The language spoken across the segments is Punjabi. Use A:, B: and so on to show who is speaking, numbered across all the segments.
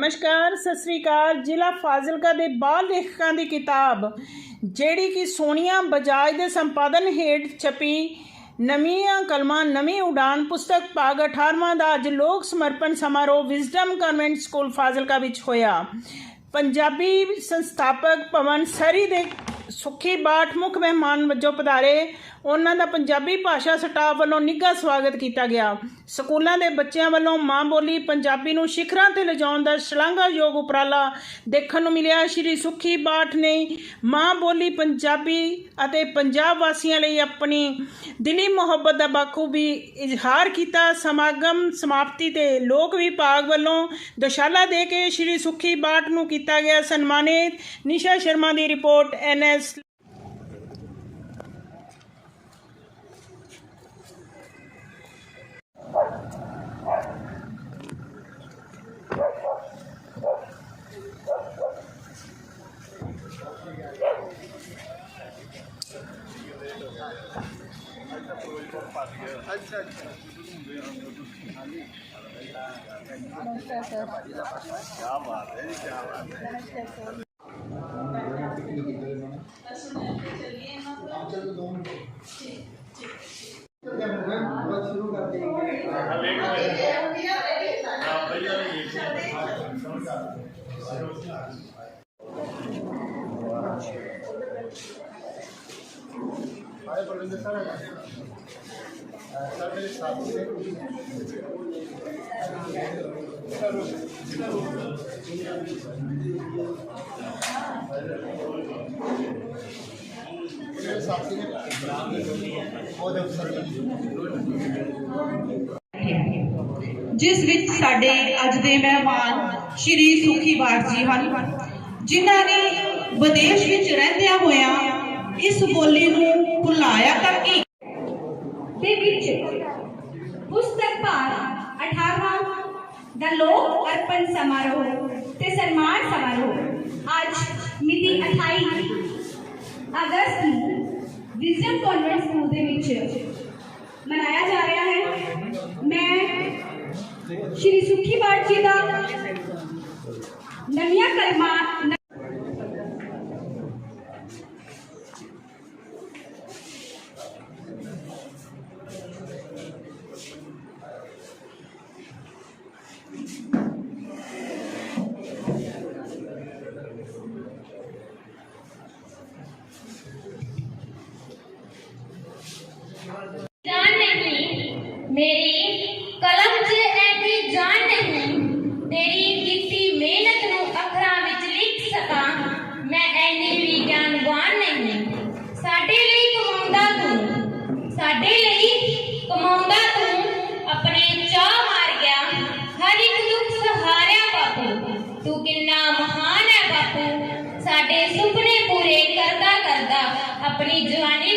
A: ਨਮਸਕਾਰ, ਸਤਿ ਸ੍ਰੀ ਅਕਾਲ। ਜ਼ਿਲ੍ਹਾ ਫਾਜ਼ਿਲਕਾ ਦੇ ਬਾਲ ਲੇਖਕਾਂ ਦੀ ਕਿਤਾਬ, ਜਿਹੜੀ ਕਿ ਸੋਨੀਆ ਬਜਾਜ ਦੇ ਸੰਪਾਦਨ ਹੇਠ ਛਪੀ ਨਵੀਆਂ ਕਲਮਾਂ, ਨਵੀਂ ਉਡਾਨ ਪੁਸਤਕ ਭਾਗ 18ਵਾਂ ਦਾ ਅੱਜ ਲੋਕ ਸਮਰਪਣ ਸਮਾਰੋਹ ਵਿਜ਼ਡਮ ਕਨਵੈਂਟ ਸਕੂਲ ਫਾਜ਼ਿਲਕਾ ਵਿੱਚ ਹੋਇਆ। ਪੰਜਾਬੀ ਸੰਸਥਾਪਕ ਪਵਨ ਸਰੀ ਦੇ ਸੁਖੀ ਬਾਠ ਮੁੱਖ ਮਹਿਮਾਨ ਵਜੋਂ ਪਧਾਰੇ ਉਹਨਾਂ ਦਾ ਪੰਜਾਬੀ ਭਾਸ਼ਾ ਸਟਾਫ ਵੱਲੋਂ ਨਿੱਘਾ ਸਵਾਗਤ ਕੀਤਾ ਗਿਆ। ਸਕੂਲਾਂ ਦੇ ਬੱਚਿਆਂ ਵੱਲੋਂ ਮਾਂ ਬੋਲੀ ਪੰਜਾਬੀ ਨੂੰ ਸਿਖਰਾਂ ਤੇ ਲਿਜਾਉਣ ਦਾ ਸ਼ਲਾਘਾਯੋਗ ਉਪਰਾਲਾ ਦੇਖਣ ਨੂੰ ਮਿਲਿਆ। ਸ਼੍ਰੀ ਸੁਖੀ ਬਾਠ ਨੇ ਮਾਂ ਬੋਲੀ ਪੰਜਾਬੀ ਅਤੇ ਪੰਜਾਬ ਵਾਸੀਆਂ ਲਈ ਆਪਣੀ ਦਿਲੀ ਮੁਹੱਬਤ ਦਾ ਬਾਖੂਬੀ ਇਜ਼ਹਾਰ ਕੀਤਾ। ਸਮਾਗਮ ਸਮਾਪਤੀ ਤੇ ਲੋਕ ਵਿਭਾਗ ਵੱਲੋਂ ਦਸ਼ਾਲਾ ਦੇ ਕੇ ਸ਼੍ਰੀ ਸੁਖੀ ਬਾਠ ਨੂੰ ਕੀਤਾ ਗਿਆ ਸਨਮਾਨਿਤ। ਨਿਸ਼ਾ ਸ਼ਰਮਾ ਦੀ report NS Leslie. Calma, calma, calma.
B: ਹਾਏ ਬਲਵਿੰਦਰ ਸਰ ਸਰ ਮੇਰੇ ਸਾਥੀ ਨੇ ਮੇਰੇ ਸਾਥੀ ਨੇ ਉਹਦੇ ਅਫਸਰ
C: ਜਿਸ ਵਿੱਚ ਸਾਡੇ ਅੱਜ ਦੇ ਮਹਿਮਾਨ ਸ਼੍ਰੀ ਸੁਖੀ ਬਾਠ ਜੀ ਹਨ, ਜਿਨ੍ਹਾਂ ਨੇ ਵਿਦੇਸ਼ ਵਿੱਚ ਰਹਿੰਦਿਆਂ ਹੋਇਆਂ ਇਸ ਬੋਲੀ ਨੂੰ ਭੁਲਾਇਆ ਤਾਂ ਕੀ?
D: ਦੇ ਵਿੱਚ ਪੁਸਤਕ ਭਾਗ 18ਵਾਂ ਦਾ ਲੋਕ ਅਰਪਣ ਸਮਾਰੋਹ ਤੇ ਸਨਮਾਨ ਸਮਾਰੋਹ ਅੱਜ ਮਿਤੀ 28 ਅਗਸਤ ਨੂੰ ਵਿਜ਼ਡਮ ਕਨਵੈਂਟ ਸਕੂਲ ਦੇ ਵਿੱਚ ਮਨਾਇਆ ਜਾ ਰਿਹਾ ਹੈ। ਮੈਂ ਸ਼੍ਰੀ ਸੁਖੀ ਬਾਟ ਜੀ ਦਾ ਨਵੀਆਂ ਕਲਮਾਂ
E: ਆਪਣੀ ਜਵਾਨੀ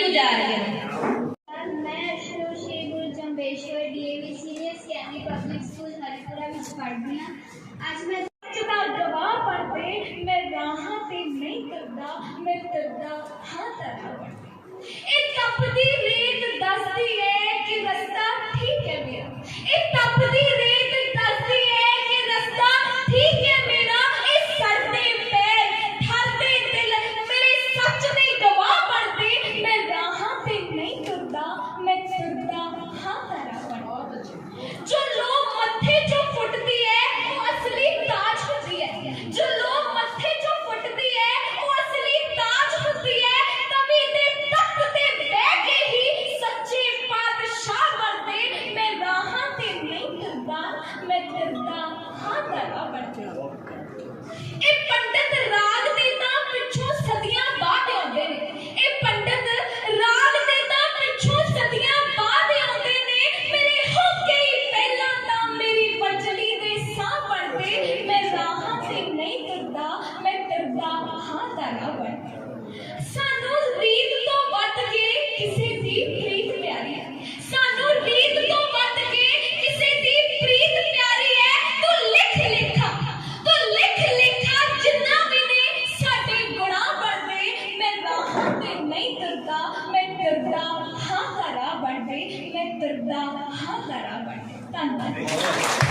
F: ਹਾਂ
D: ਤਾਰਾ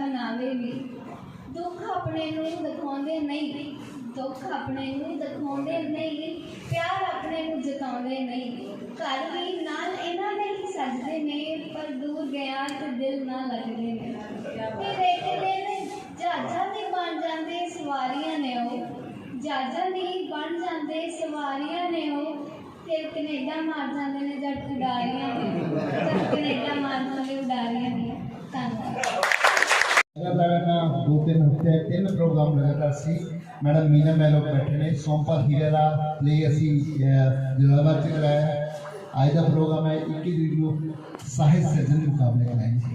F: ਮਨਾਵੇ ਵੀ ਦੁੱਖ ਆਪਣੇ ਨੂੰ ਦਿਖਾਉਂਦੇ ਨਹੀਂ। ਦੁੱਖ ਆਪਣੇ ਨੂੰ ਦਿਖਾਉਂਦੇ ਨਹੀਂ। ਪਿਆਰ ਆਪਣੇ ਨੂੰ ਜਤਾਉਂਦੇ ਨਹੀਂ। ਘਰ ਵੀ ਨਾਲ ਇਹਨਾਂ ਦੇ ਹੀ ਸਜਦੇ ਨੇ, ਪਰ ਦੂਰ ਗਿਆ ਤੇ ਦਿਲ ਨਾ ਲੱਗਦੇ ਨੇ। ਫਿਰ ਇੱਕ ਦਿਨ ਜਹਾਜ਼ਾਂ ਦੇ ਬਣ ਜਾਂਦੇ ਸਵਾਰੀਆਂ ਨੇ ਉਹ। ਜਹਾਜ਼ਾਂ ਦੀ ਬਣ ਜਾਂਦੇ ਸਵਾਰੀਆਂ ਨੇ ਉਹ। ਫਿਰ ਕੈਨੇਡਾ ਮਾਰ ਜਾਂਦੇ ਨੇ ਜੱਟ ਉਡਾਰੀਆਂ ਨੇ। ਜੱਟ ਕੈਨੇਡਾ ਮਾਰ ਜਾਂਦੇ ਉਡਾਰੀਆਂ ਨੇ। ਧੰਨਵਾਦ।
B: ਲਗਾਤਾਰ ਦੋ ਤਿੰਨ ਹਫ਼ਤੇ, ਤਿੰਨ ਪ੍ਰੋਗਰਾਮ ਲਗਾਤਾਰ ਸੀ। ਮੈਡਮ ਮੀਨਾ ਮੈਲੋ ਬੈਠੇ ਨੇ। ਸੋਮਪਾ ਹੀਰੇ ਦਾ ਲਈ ਅਸੀਂ ਜਲਾਲਾਬਾਦ ਚ ਕਰਾਇਆ ਅੱਜ ਦਾ ਪ੍ਰੋਗਰਾਮ ਹੈ 21 ਵੀਡੀਓ ਸਾਹਿਤ ਸਿਰਜਣ ਦੇ ਮੁਕਾਬਲੇ ਕਰਾਏ ਸੀ।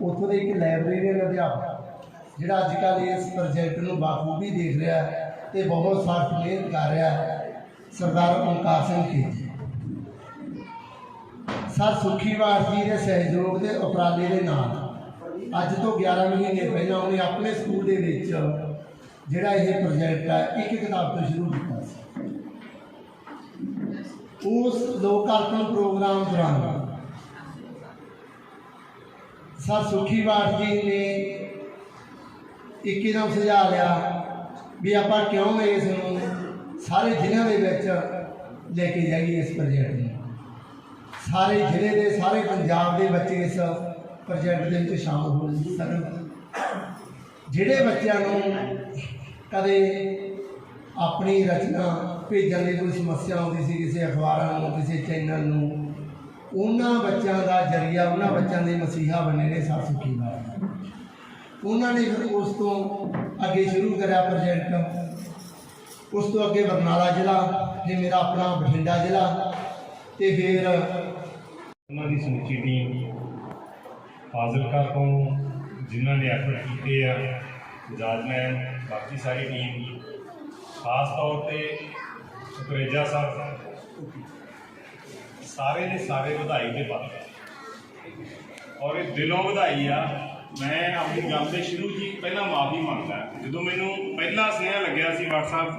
B: ਉੱਥੋਂ ਦੇ ਇੱਕ ਲਾਇਬ੍ਰੇਰੀਅਨ ਅਧਿਆਪਕ, ਜਿਹੜਾ ਅੱਜ ਕੱਲ੍ਹ ਇਸ ਪ੍ਰੋਜੈਕਟ ਨੂੰ ਬਾਖੂਬੀ ਦੇਖ ਰਿਹਾ ਹੈ ਤੇ ਬਹੁਤ ਸਖਤ ਮਿਹਨਤ ਕਰ ਰਿਹਾ ਸਰਦਾਰ ਓਮਕਾਰ ਸਿੰਘ ਖੇਜੀ ਸਰ ਸੁਖੀਵਾਰ ਜੀ ਦੇ ਸਹਿਯੋਗ ਦੇ ਉਪਰਾਲੇ ਦੇ ਨਾਲ ਅੱਜ ਤੋਂ 11 ਮਹੀਨੇ ਪਹਿਲਾਂ ਉਹਨੇ ਆਪਣੇ ਸਕੂਲ ਦੇ ਵਿੱਚ ਜਿਹੜਾ ਇਹ ਪ੍ਰੋਜੈਕਟ ਹੈ ਇੱਕ ਕਿਤਾਬ ਤੋਂ ਸ਼ੁਰੂ ਕੀਤਾ ਸੀ। ਉਸ ਲੋਕ ਅਰਪਣ ਪ੍ਰੋਗਰਾਮ ਦੌਰਾਨ ਸਰ ਸੁਖੀਵਾਰ ਜੀ ਨੇ ਇੱਕ ਇੱਕਦਮ ਸੁਝਾਅ ਲਿਆ ਵੀ ਆਪਾਂ ਕਿਉਂ ਇਸ ਨੂੰ ਸਾਰੇ ਜ਼ਿਲ੍ਹਿਆਂ ਦੇ ਵਿੱਚ ਲੈ ਕੇ ਜਾਈਏ ਇਸ ਪ੍ਰੋਜੈਕਟ ਨੂੰ। ਸਾਰੇ ਜ਼ਿਲ੍ਹੇ ਦੇ, ਸਾਰੇ ਪੰਜਾਬ ਦੇ ਬੱਚੇ ਇਸ ਪ੍ਰੋਜੈਕਟ ਦੇ ਵਿੱਚ ਸ਼ਾਮਲ ਹੋ ਸਕਣ ਜਿਹੜੇ ਬੱਚਿਆਂ ਨੂੰ ਕਦੇ ਆਪਣੀ ਰਚਨਾ ਭੇਜਣ ਦੀ ਕੋਈ ਸਮੱਸਿਆ ਆਉਂਦੀ ਸੀ, ਕਿਸੇ ਅਖਬਾਰਾਂ ਨੂੰ, ਕਿਸੇ ਚੈਨਲ ਨੂੰ, ਉਹਨਾਂ ਬੱਚਿਆਂ ਦਾ ਜਰੀਆ, ਉਹਨਾਂ ਬੱਚਿਆਂ ਦੇ ਮਸੀਹਾ ਬਣੇ ਨੇ ਸਰ ਸੁਖੀ ਬਾਤ ਉਹਨਾਂ ਨੇ ਫਿਰ ਉਸ ਤੋਂ ਅੱਗੇ ਸ਼ੁਰੂ ਕਰਿਆ ਪ੍ਰੋਜੈਕਟ। ਉਸ ਤੋਂ ਅੱਗੇ ਬਰਨਾਲਾ ਜ਼ਿਲ੍ਹਾ, ਫਿਰ ਮੇਰਾ ਆਪਣਾ ਬਠਿੰਡਾ ਜ਼ਿਲ੍ਹਾ ਤੇ ਫਿਰ
G: ਉਹਨਾਂ ਦੀ ਸਮੁੱਚੀ ਟੀਮ ਫਾਜ਼ਿਲਕਾ ਤੋਂ ਜਿਨ੍ਹਾਂ ਨੇ ਐਫਰਟ ਕੀਤੇ ਆ ਜਾਜਮੈਨ ਬਾਕੀ ਸਾਰੀ ਟੀਮ ਖਾਸ ਤੌਰ ਤੇ ਸੁਕਰੇਜਾ ਸਾਹਿਬ। ਸਾਰੇ ਦੇ ਸਾਰੇ ਵਧਾਈ ਦੇ ਪਾਤਰ ਔਰ ਇਹ ਦਿਲੋਂ ਵਧਾਈ ਆ। ਮੈਂ ਆਪਣੀ ਗੱਲ ਦੇ ਸ਼ੁਰੂ ਜੀ ਪਹਿਲਾਂ ਮਾਫੀ ਮੰਗਦਾ। ਜਦੋਂ ਮੈਨੂੰ ਪਹਿਲਾ ਸੁਨੇਹਾ ਲੱਗਿਆ ਸੀ WhatsApp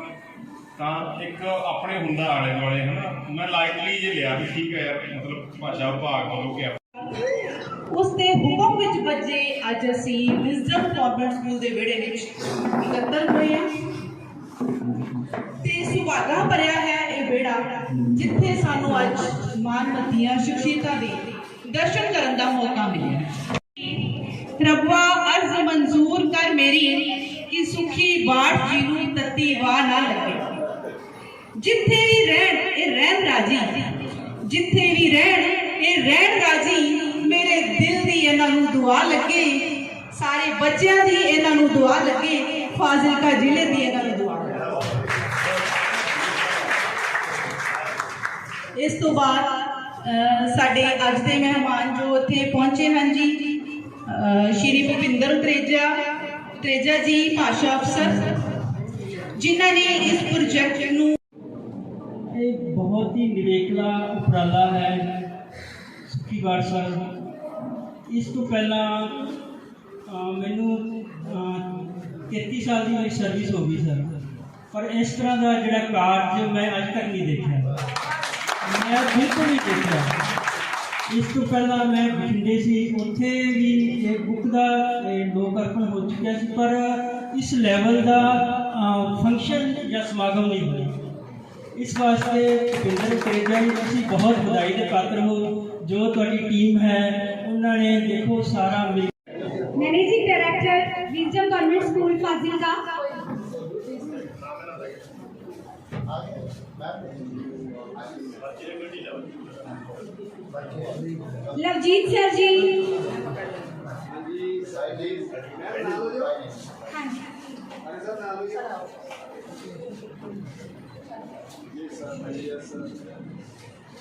G: ਤਾਂ ਇੱਕ ਆਪਣੇ ਹੁੰਦਾ ਆਲੇ ਦੁਆਲੇ ਹਨਾ? ਮੈਂ ਲਾਈਟਲੀ ਜੇ ਲਿਆ ਵੀ ਠੀਕ ਹੈ ਯਾਰ, ਮਤਲਬ ਭਾਸ਼ਾ ਵਿਭਾਗ ਵੱਲੋਂ ਕਿ
C: ਉਸ ਦੇ ਹੁਕਮ ਵਿੱਚ ਬੱਜੇ ਅੱਜ ਅਸੀਂ ਵਿਜ਼ਡਮ ਕਾਨਵੈਂਟ ਸਕੂਲ ਦੇ ਵਿਹੜੇ ਵਿੱਚ ਇਕੱਤਰ ਹੋਏ ਹਾਂ। ਤੇ ਸੁਭਾਗਾ ਭਰਿਆ ਹੈ ਇਹ ਵਿਹੜਾ, ਜਿੱਥੇ ਸਾਨੂੰ ਅੱਜ ਮਾਨਮਤੀਆਂ ਸ਼ਖਸੀਅਤਾਂ ਦੇ ਦਰਸ਼ਨ ਕਰਨ ਦਾ ਮੌਕਾ ਮਿਲਿਆ ਰੱਬਾ, ਅਰਜ਼ ਮਨਜ਼ੂਰ ਕਰ ਮੇਰੀ ਕਿ ਸੁਖੀ ਬਾਟ ਜੀ ਨੂੰ ਤੱਤੀ ਵਾਹ ਨਾ ਲੱਗੇ। ਜਿੱਥੇ ਵੀ ਰਹਿਣ, ਇਹ ਰਹਿਣ ਰਾਜੀ ਜਿੱਥੇ ਵੀ ਰਹਿਣ, ਇਹ ਰਹਿਣ ਰਾਜੀ ਮੇਰੇ ਦਿਲ ਦੀ ਇਹਨਾਂ ਨੂੰ ਦੁਆ ਲੱਗੇ ਸਾਰੇ ਬੱਚਿਆਂ ਦੀ ਇਹਨਾਂ ਨੂੰ ਦੁਆ ਲੱਗੇ ਫਾਜ਼ਿਲਕਾ ਜ਼ਿਲ੍ਹੇ ਦੀ ਇਹਨਾਂ ਨੂੰ ਦੁਆ ਇਸ ਤੋਂ ਬਾਅਦ ਸਾਡੇ ਅੱਜ ਦੇ ਮਹਿਮਾਨ ਜੋ ਇੱਥੇ ਪਹੁੰਚੇ ਹਨ ਜੀ ਅਹ, ਸ਼੍ਰੀ ਭੁਪਿੰਦਰ ਤ੍ਰੇਜਾ ਤ੍ਰੇਜਾ ਜੀ ਭਾਸ਼ਾ ਅਫਸਰ ਜਿਨ੍ਹਾਂ ਨੇ ਇਸ ਪ੍ਰੋਜੈਕਟ ਨੂੰ
H: ਇਹ ਬਹੁਤ ਹੀ ਨਿਵੇਕਲਾ ਉਪਰਾਲਾ ਹੈ। ਸੁਖੀ ਵਾਰ ਸਾਹਿਬ ਇਸ ਤੋਂ ਪਹਿਲਾਂ ਮੈਨੂੰ ਅਹ, 33 ਸਾਲ ਦੀ ਮੇਰੀ ਸਰਵਿਸ ਹੋ ਗਈ ਸਰ ਪਰ ਇਸ ਤਰ੍ਹਾਂ ਦਾ ਜਿਹੜਾ ਕਾਰਜ ਮੈਂ ਅੱਜ ਤੱਕ ਨਹੀਂ ਦੇਖਿਆ। ਮੈਂ ਬਿਲਕੁਲ ਨਹੀਂ ਦੇਖਿਆ। ਇਸ ਤੋਂ ਪਹਿਲਾਂ ਮੈਂ ਬਠਿੰਡੇ ਸੀ। ਉੱਥੇ ਵੀ ਇਹ ਬੁੱਕ ਦਾ ਇਹ ਲੋਕ ਅਰਪਣ ਹੋ ਚੁੱਕਿਆ ਸੀ ਪਰ ਇਸ ਲੈਵਲ ਦਾ ਫੰਕਸ਼ਨ ਜਾਂ ਸਮਾਗਮ ਨਹੀਂ ਹੋਇਆ। ਇਸ ਵਾਸਤੇ ਭੁਪਿੰਦਰ ਤੇਜਾ ਜੀ ਤੁਸੀਂ ਬਹੁਤ ਵਧਾਈ ਦੇ ਪਾਤਰ ਹੋ। ਜੋ ਤੁਹਾਡੀ ਟੀਮ ਹੈ ਉਹਨਾਂ ਨੇ ਦੇਖੋ ਸਾਰਾ ਮਿਲ
F: managing director Wisdom government school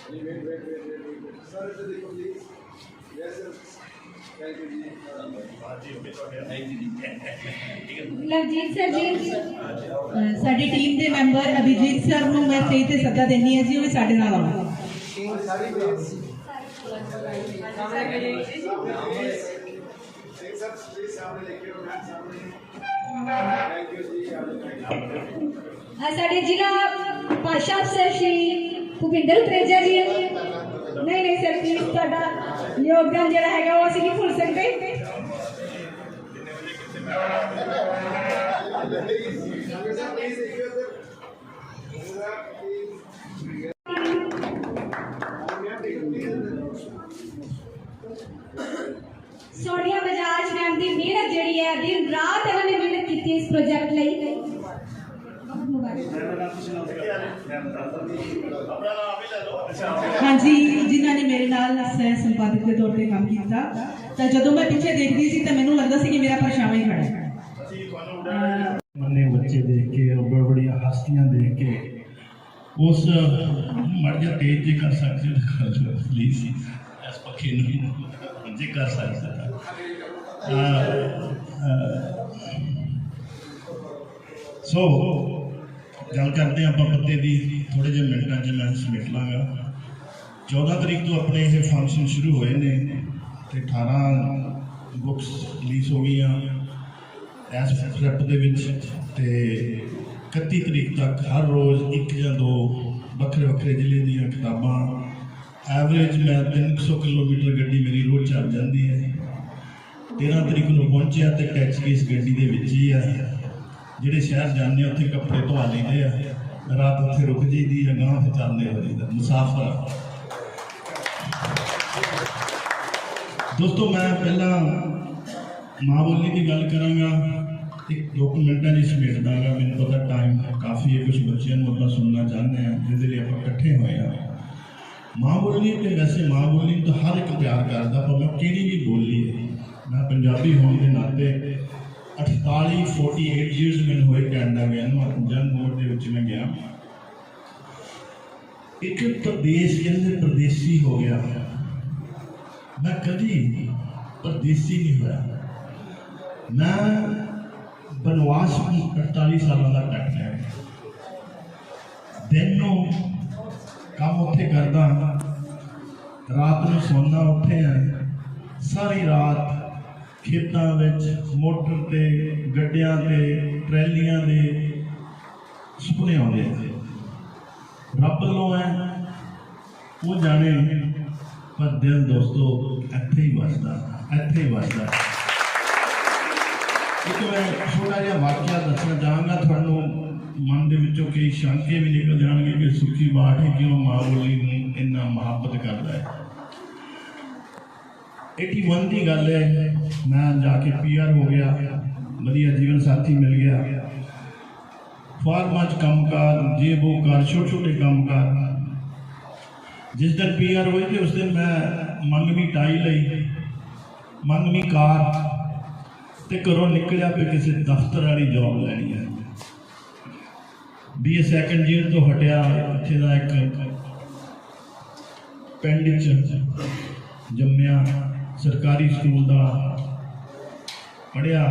F: Fazilka Lovejeet sir ji ਹਾਂਜੀ ਲਵਜੀਤ ਸਰ ਜੀ
C: ਸਾਡੀ ਟੀਮ ਦੇ ਮੈਂਬਰ ਅਭਿਜੀਤ ਸਰ ਨੂੰ ਮੈਂ ਸਹੀ ਤੇ ਸੱਦਾ ਦਿੰਦੀ ਹਾਂ ਜੀ ਉਹ ਵੀ ਸਾਡੇ ਨਾਲ ਆਉਣ।
F: ਅ, ਸਾਡੇ ਜ਼ਿਲ੍ਹਾ ਭਾਸ਼ਾ ਅਫਸਰ ਸ਼੍ਰੀ
I: ਭੁਪਿੰਦਰ ਤ੍ਰੇਜਾ ਜੀ ਨਹੀਂ ਨਹੀਂ ਸਰ ਪਲੀਜ਼ ਤੁਹਾਡਾ ਯੋਗਦਾਨ ਜਿਹੜਾ ਹੈਗਾ, ਉਹ ਅਸੀਂ ਨਹੀਂ ਭੁੱਲ ਸਕਦੇ। ਸੋਨੀਆ ਬਜਾਜ ਮੈਮ ਦੀ ਮਿਹਨਤ ਜਿਹੜੀ ਹੈ, ਦਿਨ ਰਾਤ ਇਹਨਾਂ ਨੇ ਮਿਹਨਤ ਕੀਤੀ ਇਸ ਪ੍ਰੋਜੈਕਟ ਲਈ ਬਹੁਤ ਮੁਬਾਰਕ
C: ਹਾਂਜੀ ਜਿਨ੍ਹਾਂ ਨੇ ਮੇਰੇ ਨਾਲ ਸਹਿ ਸੰਪਾਦਕ ਦੇ ਤੌਰ ਤੇ ਕੰਮ ਕੀਤਾ। ਤਾਂ ਜਦੋਂ ਮੈਂ ਪਿੱਛੇ ਦੇਖਦੀ ਸੀ ਤਾਂ ਮੈਨੂੰ ਲੱਗਦਾ ਸੀ ਕਿ ਮੇਰਾ ਪਰਛਾਵਾਂ ਹੀ ਖੜਾ ਹੈ। ਅਹ
J: ਮੰਨੇ ਬੱਚੇ ਦੇਖ ਕੇ ਉਹ ਬੜ ਬੜੀਆਂ ਹਸਤੀਆਂ ਦੇਖ ਕੇ ਉਸ ਮਰ ਜਾ ਤੇਜ ਜੇ ਕਰ ਸਕਦੇ ਹੋ ਤਾਂ ਕਰ ਲਓ ਪਲੀਜ਼ ਇਸ ਪੱਖੇ ਨੂੰ ਜੇ ਕਰ ਸਕਦੇ ਤਾਂ ਅਹ, ਅਹ, ਸੋ ਗੱਲ ਕਰਦੇ ਹਾਂ ਆਪਾਂ ਪੱਤੇ ਦੀ ਥੋੜੇ ਜਿਹੇ ਮਿੰਟਾਂ 'ਚ ਮੈਂ ਸਮੇਟ ਲਾਂਗਾ। 14 ਤਰੀਕ ਤੋਂ ਆਪਣੇ ਇਹ ਫੰਕਸ਼ਨ ਸ਼ੁਰੂ ਹੋਏ ਨੇ ਤੇ 18 ਬੁੱਕਸ ਰਿਲੀਜ਼ ਹੋ ਗਈਆਂ ਐਸ ਫਲਿੱਪ ਦੇ ਵਿੱਚ ਤੇ 31 ਤਰੀਕ ਤੱਕ ਹਰ ਰੋਜ਼ ਇੱਕ ਜਾਂ ਦੋ ਵੱਖਰੇ ਵੱਖਰੇ ਜ਼ਿਲ੍ਹੇ ਦੀਆਂ ਕਿਤਾਬਾਂ। ਐਵਰੇਜ ਮੈਂ 300 ਕਿਲੋਮੀਟਰ ਗੱਡੀ ਮੇਰੀ ਰੋਜ਼ ਚੱਲ ਜਾਂਦੀ ਹੈ। 13 ਤਰੀਕ ਨੂੰ ਪਹੁੰਚਿਆ ਤੇ ਟੈਕਸੀ ਇਸ ਗੱਡੀ ਦੇ ਵਿੱਚ ਹੀ ਆ। ਜਿਹੜੇ ਸ਼ਹਿਰ ਜਾਂਦੇ ਆ, ਉੱਥੇ ਕੱਪੜੇ ਧਵਾ ਲਈਦੇ ਆ। ਰਾਤ ਉੱਥੇ ਰੁਕ ਜੀਦੀ ਆ ਗਾਂਹ ਤੇ ਚੱਲਦੇ ਹੋ ਜੀਦਾ ਮੁਸਾਫਰ ਆ। ਦੋਸਤੋ ਮੈਂ ਪਹਿਲਾਂ ਮਾਂ ਬੋਲੀ ਦੀ ਗੱਲ ਕਰਾਂਗਾ ਇੱਕ ਦੋ ਕੁ ਮਿੰਟਾਂ ਦੀ ਸਮੇਟ ਦਾਂਗਾ। ਮੈਨੂੰ ਪਤਾ ਟਾਈਮ ਕਾਫੀ ਹੈ ਕੁਝ ਬੱਚਿਆਂ ਨੂੰ ਆਪਾਂ ਸੁਣਨਾ ਚਾਹੁੰਦੇ ਆ ਜਿਹਦੇ ਲਈ ਆਪਾਂ ਇਕੱਠੇ ਹੋਏ ਆ। ਮਾਂ ਬੋਲੀ ਤੇ ਵੈਸੇ ਮਾਂ ਬੋਲੀ ਨੂੰ ਤਾਂ ਹਰ ਇੱਕ ਪਿਆਰ ਕਰਦਾ ਭਾਵੇਂ ਉਹ ਕਿਹੜੀ ਵੀ ਬੋਲੀ ਹੈ? ਮੈਂ ਪੰਜਾਬੀ ਹੋਣ ਦੇ ਨਾਤੇ 48 48 ਇਅਰਸ ਮੈਨੂੰ ਹੋਏ ਕੈਨੇਡਾ ਗਿਆ ਨੂੰ ਜਨ ਬੋਰਡ ਦੇ ਵਿੱਚ ਮੈਂ ਗਿਆ। ਇੱਕ ਪ੍ਰਦੇਸ਼ ਕਹਿੰਦੇ ਪ੍ਰਦੇਸੀ ਹੋ ਗਿਆ। ਮੈਂ ਕਦੀ ਪਰਦੇਸੀ ਨਹੀਂ ਹੋਇਆ। ਮੈਂ ਬਨਵਾਸ ਵੀ 48 ਸਾਲਾਂ ਦਾ ਕੱਟ ਲਿਆ। ਦਿਨ ਨੂੰ ਕੰਮ ਉੱਥੇ ਕਰਦਾ। ਰਾਤ ਨੂੰ ਸੌਂਦਾ ਉੱਥੇ। ਆ ਸਾਰੀ ਰਾਤ ਖੇਤਾਂ ਵਿੱਚ ਮੋਟਰ ਤੇ ਗੱਡਿਆਂ ਤੇ ਟਰੈਲੀਆਂ ਦੇ ਸੁਪਨੇ ਆਉਂਦੇ ਆ। ਰੱਬ ਵੱਲੋਂ ਹੈ, ਉਹ ਜਾਣੇ ਪਰ ਦਿਲ ਦੋਸਤੋ, ਇੱਥੇ ਹੀ ਵਸਦਾ, ਇੱਥੇ ਹੀ ਵਸਦਾ। ਇੱਕ ਮੈਂ ਛੋਟਾ ਜਿਹਾ ਵਾਕਿਆ ਦੱਸਣਾ ਚਾਹਾਂਗਾ, ਤੁਹਾਨੂੰ ਮਨ ਦੇ ਵਿੱਚੋਂ ਕਈ ਸ਼ੰਕੇ ਵੀ ਨਿਕਲ ਜਾਣਗੇ ਕਿ ਸੁੱਖੀ ਬਾਠ ਹੀ ਕਿਉਂ ਮਾਂ ਬੋਲੀ ਨੂੰ ਇੰਨਾ ਮੁਹੱਬਤ ਕਰਦਾ ਹੈ। 81 ਦੀ ਗੱਲ ਹੈ ਮੈਂ ਜਾ ਕੇ ਪੀਆਰ ਹੋ ਗਿਆ ਵਧੀਆ ਜੀਵਨ ਸਾਥੀ ਮਿਲ ਗਿਆ ਫਾਰਮਾਂ 'ਚ ਕੰਮਕਾਰ ਜੇ ਉਹ ਕਰ ਛੋਟੇ ਛੋਟੇ ਕੰਮਕਾਰ ਜਿਸ ਦਿਨ ਪੀਆਰ ਹੋਈ ਤੇ ਉਸ ਦਿਨ ਮੈਂ ਮੰਗਵੀ ਟਾਈ ਲਈ ਮੰਗਵੀ ਕਾਰ ਤੇ ਘਰੋਂ ਨਿਕਲਿਆ ਤੇ ਕਿਸੇ ਦਫ਼ਤਰ ਵਾਲੀ ਜੌਬ ਲੈਣੀ ਹੈ ਬੀਏ ਸੈਕੰਡ ਈਅਰ ਤੋਂ ਹਟਿਆ ਇੱਥੇ ਦਾ ਇੱਕ ਪਿੰਡ 'ਚ ਜੰਮਿਆ ਸਰਕਾਰੀ ਸਕੂਲ ਦਾ ਪੜਿਆ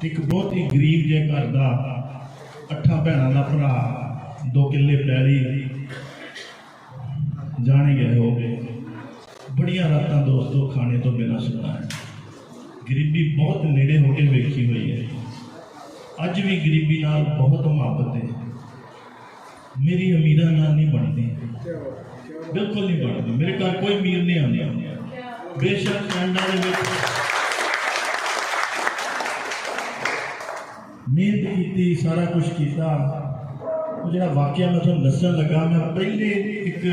J: ਤੇ ਇੱਕ ਬਹੁਤ ਹੀ ਗਰੀਬ ਜੇ ਘਰ ਦਾ ਅੱਠਾਂ ਭੈਣਾਂ ਦਾ ਭਰਾ, ਦੋ ਕਿੱਲੇ ਪੈਲੀ, ਜਾਣੇ ਗਏ ਹੋ ਬੜੀਆਂ ਰਾਤਾਂ ਦੋਸਤੋ ਖਾਣੇ ਤੋਂ ਬਿਨਾਂ ਸੁਣਾ ਹੈ। ਗਰੀਬੀ ਬਹੁਤ ਨੇੜੇ ਹੋ ਕੇ ਵੇਖੀ ਹੋਈ ਹੈ। ਅੱਜ ਵੀ ਗਰੀਬੀ ਨਾਲ ਬਹੁਤ ਮੁਹੱਬਤ ਹੈ। ਮੇਰੀ ਅਮੀਰਾਂ ਨਾਲ ਨਹੀਂ ਬਣਦੀ। ਬਿਲਕੁਲ ਨਹੀਂ ਬਣਦੀ। ਮੇਰੇ ਘਰ ਕੋਈ ਅਮੀਰ ਨਹੀਂ ਆਉਂਦਾ। ਬੇਸ਼ੱਕ ਕੈਨੇਡਾ ਦੇ ਵਿੱਚ ਮਿਹਨਤ ਕੀਤੀ, ਸਾਰਾ ਕੁਝ ਕੀਤਾ। ਉਹ ਜਿਹੜਾ ਵਾਕਿਆ ਮੈਂ ਤੁਹਾਨੂੰ ਦੱਸਣ ਲੱਗਾ, ਮੈਂ ਪਹਿਲੇ ਇੱਕ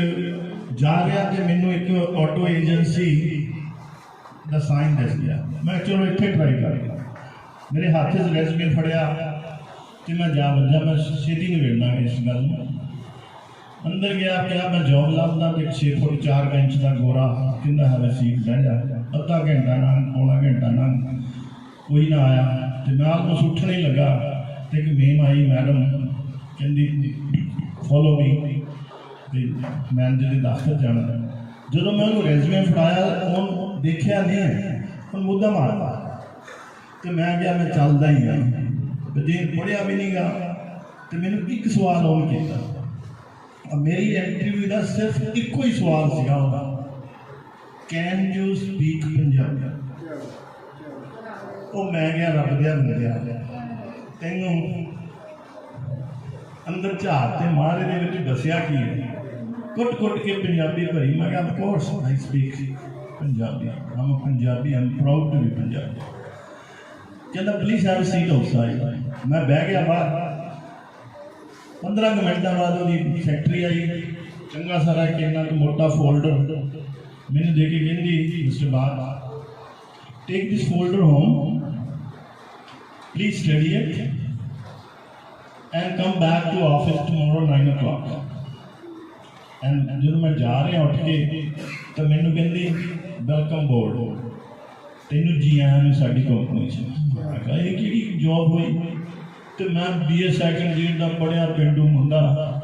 J: ਜਾ ਰਿਹਾ ਤੇ ਮੈਨੂੰ ਇੱਕ ਆਟੋ ਏਜੰਸੀ ਦਾ ਸਾਈਨ ਦਿਸ ਗਿਆ। ਮੈਂ ਚਲੋ ਇੱਥੇ ਟਰਾਈ ਕਰਾਂਗਾ ਮੇਰੇ ਹੱਥ 'ਚ ਰੈਜ਼ੂਮੇ ਫੜਿਆ ਤੇ ਮੈਂ ਜਾ ਬੰਦਾ, ਮੈਂ ਛੇਤੀ ਨਿਬੇੜਨਾ ਇਸ ਗੱਲ ਨੂੰ। ਅੰਦਰ ਗਿਆ, ਕਿਹਾ ਮੈਂ ਜੌਬ ਲੱਭਦਾ ਤੇ 6 ਫੁੱਟ 4 ਇੰਚ ਦਾ ਗੋਰਾ, ਕਹਿੰਦਾ ਹੈ ਸੀਟ ਬਹਿ ਜਾ। ਅੱਧਾ ਘੰਟਾ ਨਾ ਪੌਣਾ ਘੰਟਾ ਨਾ ਕੋਈ ਨਾ ਆਇਆ। ਤੇ ਮੈਂ ਆਲਮੋਸਟ ਉੱਠਣ ਹੀ ਲੱਗਾ। ਤੇ ਇੱਕ ਮੇਮ ਆਈ ਮੈਡਮ ਕਹਿੰਦੀ ਫੋਲੋ ਮੀ ਤੇ ਮੈਂ ਜਿਹੜੇ ਦਫ਼ਤਰ ਜਾਣਾ। ਜਦੋਂ ਮੈਂ ਉਹਨੂੰ ਰੈਜ਼ੂਮੇ ਫੜਾਇਆ, ਉਹਨ ਦੇਖਿਆ ਨਹੀਂ। ਹੁਣ ਮੁੱਦਾ ਮਾਰਦਾ ਤੇ ਮੈਂ ਕਿਹਾ, ਮੈਂ ਚੱਲਦਾ ਹੀ ਆ। ਤੇ ਜੇ ਪੜਿਆ ਵੀ ਨਹੀਂਗਾ, ਤੇ ਮੈਨੂੰ ਇੱਕ ਸਵਾਲ ਉਹਨ ਕੀਤਾ। ਮੇਰੀ ਇੰਟਰਵਿਊ ਦਾ ਸਿਰਫ ਇੱਕੋ ਹੀ ਸਵਾਲ ਸੀਗਾ ਉਹਦਾ। ਕੈਨ ਯੂ ਸਪੀਕ ਪੰਜਾਬੀ ਉਹ ਮੈਂ ਗਿਆ, ਰੱਬ ਦੇ ਬੰਦਿਆ ਤੈਨੂੰ ਅੰਦਰ ਝਾੜ ਤੇ ਮਾਰੇ ਦੇ ਵਿੱਚ ਦੱਸਿਆ ਕੀ ਹੈ? ਕੁੱਟ ਕੁੱਟ ਕੇ ਪੰਜਾਬੀ ਭਰੀ। ਮੈਂ ਕਿਹਾ of course I speak Punjabi. I'm Punjabi I'm proud to be Punjabi. ਕਹਿੰਦਾ ਪਲੀਜ਼ ਹੈਵ ਸੀਟ ਆਊਟਸਾਈਡ ਮੈਂ ਬਹਿ ਗਿਆ ਬਾਹਰ 15 ਕੁ ਮਿੰਟਾਂ ਬਾਅਦ ਉਹਦੀ ਫੈਕਟਰੀ ਆਈ। ਚੰਗਾ ਸਾਰਾ ਕਿੰਨਾ ਕੁ ਮੋਟਾ ਫੋਲਡਰ ਮੈਨੂੰ ਦੇ ਕੇ ਕਹਿੰਦੀ mister Bar take this folder home please study it and come back to office tomorrow 9 o'clock. And ਜਦੋਂ ਮੈਂ ਜਾ ਰਿਹਾ ਉੱਠ ਕੇ, ਤਾਂ ਮੈਨੂੰ ਕਹਿੰਦੀ ਵੈਲਕਮ ਬੋਰਡ ਤੈਨੂੰ ਜੀ ਆਇਆਂ ਨੂੰ ਸਾਡੀ ਕੰਪਨੀ 'ਚ। ਮੈਂ ਕਿਹਾ, ਇਹ ਕਿਹੜੀ ਜੌਬ ਹੋਈ? ਤੇ ਮੈਂ ਬੀਏ ਸੈਕੰਡ ਈਅਰ ਦਾ ਪੜਿਆ ਪਿੰਡੂ ਮੁੰਡਾ।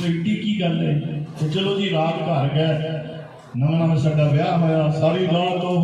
J: ਤੇ ਕੀ ਗੱਲ ਹੈ? ਤੇ ਚਲੋ ਜੀ, ਰਾਤ ਘਰ ਗਏ। ਨਵਾਂ ਨਵਾਂ ਸਾਡਾ ਵਿਆਹ ਹੋਇਆ, ਸਾਰੀ ਰਾਤ ਉਹ